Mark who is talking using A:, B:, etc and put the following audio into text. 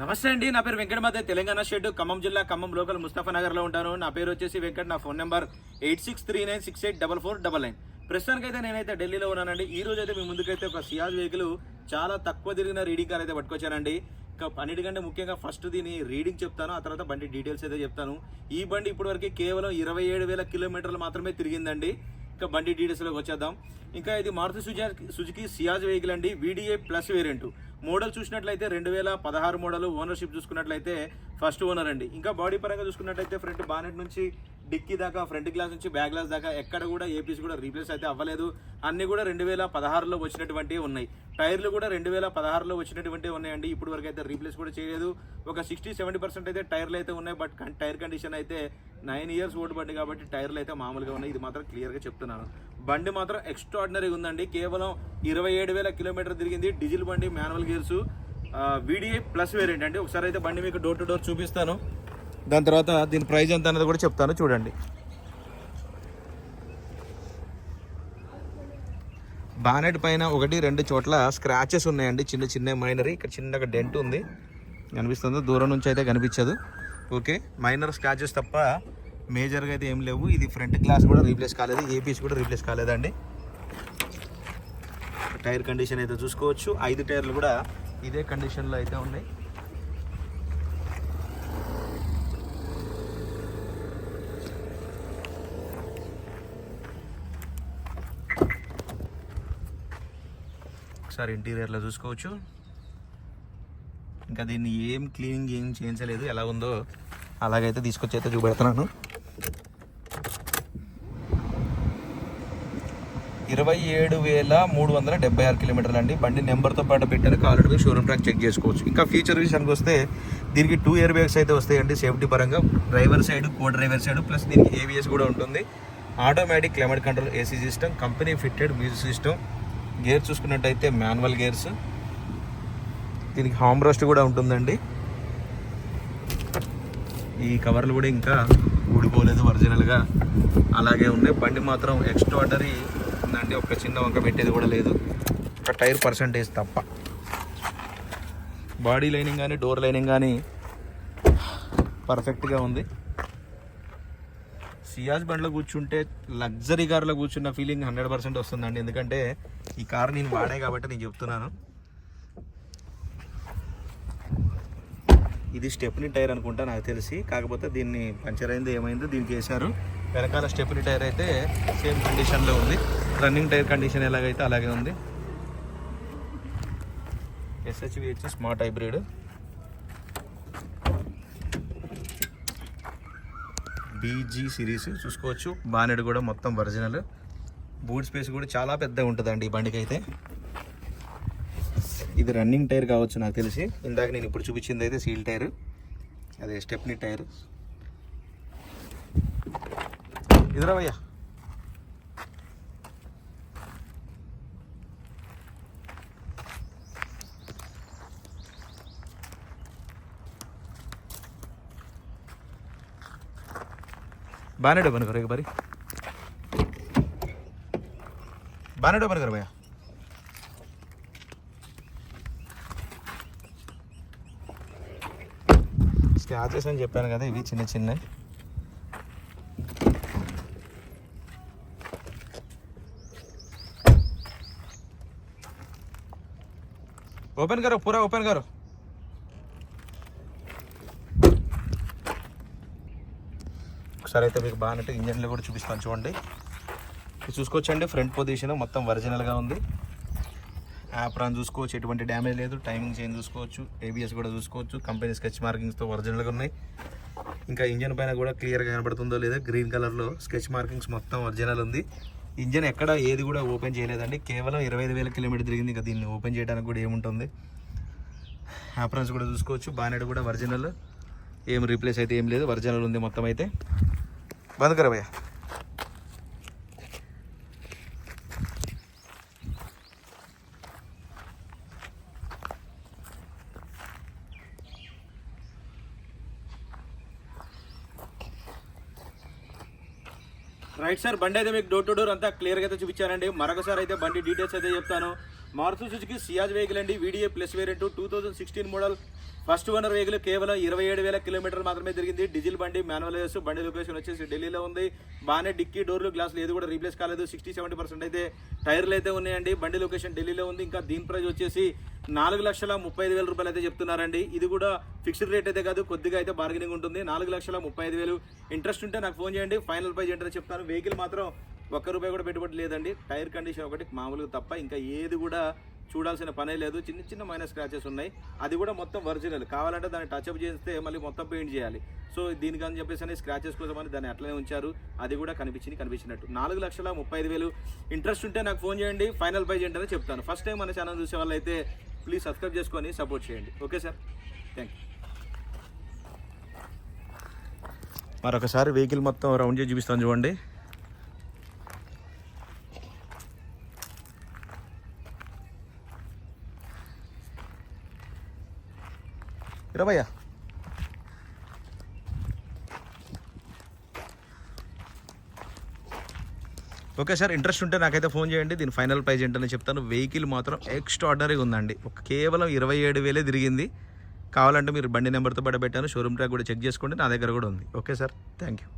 A: నమస్తే అండి నా పేరు వెంకటమాతే తెలంగాణ షెడ్ ఖమ్మం జిల్లా ఖమ్మం లోకల్ ముస్తఫా నగర్లో ఉంటాను. నా పేరు వచ్చేసి వెంకట్ నా phone number eight six three nine six eight double four double nine. ప్రస్తుతానికైతే నేనైతే ఢిల్లీలో ఉన్నానండి. ఈ రోజు అయితే మీ ముందుకైతే ఒక సియాజ్ వెహికల్ చాలా తక్కువ తిరిగిన రీడింగ్ కార్ అయితే పట్టుకొచ్చానండి అన్నిటికంటే ముఖ్యంగా ఫస్ట్ దీని రీడింగ్ చెప్తాను ఆ తర్వాత బండి డీటెయిల్స్ అయితే చెప్తాను. ఈ బండి ఇప్పటివరకు కేవలం ఇరవై ఏడు వేల కిలోమీటర్లు మాత్రమే తిరిగిందండి. ఇంకా బండి డీటెయిల్స్లోకి వచ్చేద్దాం. ఇంకా ఇది మారుతి సుజా సుజుకి సియాజ్ వెహికల్ అండి వీడిఏ ప్లస్ వేరియంట్. మోడల్ చూసినట్లయితే రెండు వేల పదహారు మోడల్ ఓనర్షిప్ చూసుకున్నట్లయితే ఫస్ట్ ఓనర్ అండి. ఇంకా బాడీ పరంగా చూసుకున్నట్లయితే ఫ్రంట్ బానెట్ నుంచి డిక్కీ దాకా ఫ్రంట్ గ్లాస్ నుంచి బ్యాక్ గ్లాస్ దాకా ఎక్కడ కూడా ఏ పీస్ కూడా రీప్లేస్ అయితే అవ్వలేదు. అన్ని కూడా రెండు వేల పదహారులో వచ్చినటువంటివి ఉన్నాయి. టైర్లు కూడా రెండు వేల పదహారులో వచ్చినటువంటివి ఉన్నాయండి. ఇప్పుడు వరకు అయితే రీప్లేస్ కూడా చేయలేదు. ఒక సిక్స్టీ సెవెంటీ పర్సెంట్ అయితే టైర్లు అయితే ఉన్నాయి. బట్ టైర్ కండిషన్ అయితే నైన్ ఇయర్స్ ఓల్డ్ బండి కాబట్టి టైర్లు అయితే మామూలుగా ఉన్నాయి. ఇది మాత్రం క్లియర్గా చెప్తున్నాను. బండి మాత్రం ఎక్స్ట్రాడినరీగా ఉందండి. కేవలం ఇరవై ఏడు వేల కిలోమీటర్ తిరిగింది డీజిల్ బండి manual gears VDi plus variant అండి. ఒకసారి అయితే బండి మీకు డోర్ టు డోర్ చూపిస్తాను. దాని తర్వాత దీని ప్రైజ్ ఎంత అనేది కూడా చెప్తాను చూడండి. బానెట్ పైన ఒకటి రెండు చోట్ల స్క్రాచెస్ ఉన్నాయండి. చిన్న చిన్న మైనరీ ఇక్కడ చిన్నగా డెంట్ ఉంది. కనిపిస్తుంది దూరం నుంచి అయితే కనిపించదు. ఓకే మైనర్ స్క్రాచెస్ తప్ప మేజర్గా అయితే ఏం లేవు. ఇది ఫ్రంట్ గ్లాస్ కూడా రీప్లేస్ కాలేదు. ఏ పీస్ కూడా రీప్లేస్ కాలేదండి. టైర్ కండిషన్ అయితే చూసుకోవచ్చు. ఐదు టైర్లు కూడా ఇదే కండిషన్లో అయితే ఉన్నాయి. ఒకసారి ఇంటీరియర్లో చూసుకోవచ్చు. ఇంకా దీన్ని ఏం క్లీనింగ్ ఏం చేయించలేదు. ఎలా ఉందో అలాగైతే తీసుకొచ్చి అయితే చూపెడుతున్నాను. ఇరవై ఏడు వేల మూడు వందల డెబ్బై ఆరు కిలోమీటర్లు అండి. బండి నెంబర్తో పాటు పెట్టారు. కావాలంటే షోరూమ్ ట్రాక్ చెక్ చేసుకోవచ్చు. ఇంకా ఫీచర్ విషయానికి వస్తే దీనికి టూ ఇయర్ బ్యాగ్స్ అయితే వస్తాయండి సేఫ్టీ పరంగా. Driver side co driver side plus దీనికి ఏవిఎస్ కూడా ఉంటుంది. Automatic climate control AC system company fitted music system gear చూసుకున్నట్టయితే మాన్యువల్ గేర్స్ దీనికి హామ్ రోస్ట్ కూడా ఉంటుందండి. ఈ కవర్లు కూడా ఇంకా ఊడిపోలేదు ఒరిజినల్గా అలాగే ఉన్నాయి. బండి మాత్రం ఎక్స్ట్రాడరీ ఉందండి. ఒక చిన్న వంక పెట్టేది కూడా లేదు. ఒక టైర్ పర్సంటేజ్ తప్ప. బాడీ లైనింగ్ కానీ డోర్ లైనింగ్ కానీ పర్ఫెక్ట్గా ఉంది. సియాజ్ బండ్లో కూర్చుంటే లగ్జరీ కార్లో కూర్చున్న ఫీలింగ్ హండ్రెడ్ పర్సెంట్ వస్తుందండి. ఎందుకంటే ఈ కార్ నేను వాడే కాబట్టి నేను చెప్తున్నాను. ఇది స్టెప్ని టైర్ అనుకుంటా నాకు తెలిసి. కాకపోతే దీన్ని పంచర్ అయింది ఏమైందో దీనికి వేశారు. వెనకాల స్టెప్ని టైర్ అయితే సేమ్ కండిషన్లో ఉంది. రన్నింగ్ టైర్ కండిషన్ ఎలాగైతే అలాగే ఉంది. ఎస్హెచ్వి వచ్చి స్మార్ట్ హైబ్రిడ్ బీజీ సిరీస్ చూసుకోవచ్చు. బానెడ్ కూడా మొత్తం ఒరిజినల్. బూట్ స్పేస్ కూడా చాలా పెద్దగా ఉంటుందండి ఈ బండికి అయితే ఇది రన్నింగ్ టైర్ కావచ్చు నాకు తెలిసి. ఇందాక నేను ఇప్పుడు చూపించింది అయితే సీల్ టైర్ అదే స్టెప్నీ టైర్ ఎదురవయ్యా బానే డబ్బను కరే బరి. బానే డబ్బను కరే భయ్యా. స్క్రాచెస్ అని చెప్పాను కదా ఇవి చిన్న చిన్నవి. ఓపెన్ కరో పూరా ఓపెన్ కరో ఒకసారి అయితే మీకు బాగానంటే ఇంజన్లో కూడా చూపిస్తాను చూడండి. చూసుకోవచ్చండి ఫ్రంట్ పొజిషన్ మొత్తం ఒరిజినల్గా ఉంది. యాప్రాన్ చూసుకోవచ్చు ఎటువంటి డ్యామేజ్ లేదు. టైమింగ్ చేంజ్ చూసుకోవచ్చు ఏబిఎస్ కూడా చూసుకోవచ్చు. కంపెనీ స్కెచ్ మార్కింగ్స్తో ఒరిజినల్గా ఉన్నాయి. ఇంకా ఇంజన్ పైన కూడా క్లియర్గా కనబడుతుందో లేదో గ్రీన్ కలర్లో స్కెచ్ మార్కింగ్స్ మొత్తం ఒరిజినల్ ఉంది. ఇంజన్ ఎక్కడ ఏది కూడా ఓపెన్ చేయలేదండి. కేవలం ఇరవై ఐదు వేల కిలోమీటర్ తిరిగింది. ఇంకా దీన్ని ఓపెన్ చేయడానికి కూడా ఏముంటుంది? యాప్రాన్స్ కూడా చూసుకోవచ్చు. బానెట్ కూడా ఒరిజినల్ ఏం రీప్లేస్ అయితే ఏం లేదు. ఒరిజినల్ ఉంది మొత్తం అయితే. బంద్ కరా రైట్ సార్ బండి అయితే మీకు డోర్ టు డోర్ అంతా క్లియర్గా అయితే చూపించానండి. మరొకసారి అయితే బండి డీటెయిల్స్ అయితే చెప్తాను. మారుతి సుజుకి సియాజ్ వెహికల్ అండి. Video plus variant two thousand sixteen model first owner vehicle కేవలం ఇరవై ఏడు వేల కిలోమీటర్ మాత్రమే తిరిగింది. డీజిల్ బండి మాన్యువల్ చేస్తూ బండి లొకేషన్ వచ్చేసి ఢిల్లీలో ఉంది. బాగానే డిక్కీ డోర్లు గ్లాసులు ఏది కూడా రీప్లేస్ కాలేదు. సిక్స్టీ సెవెంటీ పర్సెంట్ అయితే టైర్లు అయితే ఉన్నాయండి. బండి లొకేషన్ ఢిల్లీలో ఉంది. ఇంకా దీని ప్రైస్ వచ్చేసి నాలుగు లక్షల ముప్పై ఐదు వేల రూపాయలు అయితే చెప్తున్నారండి. ఇది కూడా ఫిక్స్డ్ రేట్ అయితే కాదు కొద్దిగా అయితే బార్గెనింగ్ ఉంటుంది. నాలుగు లక్షల ముప్పై ఐదు వేలు. ఇంట్రెస్ట్ ఉంటే నాకు ఫోన్ చేయండి. ఫైనల్ ప్రైజ్ ఏంటో చెప్తాను. వెహికల్ మాత్రం ఒక్క రూపాయి కూడా పెట్టుబడి లేదండి. టైర్ కండిషన్ ఒకటి మామూలుగా తప్ప. ఇంకా ఏది కూడా చూడాల్సిన పనే లేదు. చిన్న చిన్న మైనస్ స్క్రాచెస్ ఉన్నాయి. అది కూడా మొత్తం ఒరిజినల్. కావాలంటే దాన్ని టచ్ అప్ చేస్తే మళ్ళీ మొత్తం పెయింట్ చేయాలి. సో దీనికి అని చెప్పేసి అని స్క్రాచెస్ కోసం అని దాన్ని అట్లనే ఉంచారు. అది కూడా కనిపించింది కనిపించినట్టు. నాలుగు లక్షల ముప్పై ఐదు వేలు ఇంట్రెస్ట్ ఉంటే నాకు ఫోన్ చేయండి. ఫైనల్ ప్రైజ్ అని చెప్తాను. ఫస్ట్ టైం మన ఛానల్ చూసే అయితే ప్లీజ్ సబ్స్క్రైబ్ చేసుకొని సపోర్ట్ చేయండి. ఓకే సార్ థ్యాంక్ యూ మరొకసారి వెహికల్ మొత్తం రౌండ్ చేసి చూపిస్తాను చూడండి. ఇరవయ్యా ఓకే సార్ ఇంట్రెస్ట్ ఉంటే నాకైతే ఫోన్ చేయండి. దీని ఫైనల్ ప్రైజ్ ఏంటని చెప్తాను. వెహికల్ మాత్రం ఎక్స్ట్రా ఆర్డర్గా ఉందండి. ఒక కేవలం ఇరవై ఏడు వేలే తిరిగింది. కావాలంటే మీరు బండి నెంబర్తో పడబెట్టాను. షోరూమ్ ట్రాక్ కూడా చెక్ చేసుకోండి. నా దగ్గర కూడా ఉంది. Okay sir thank you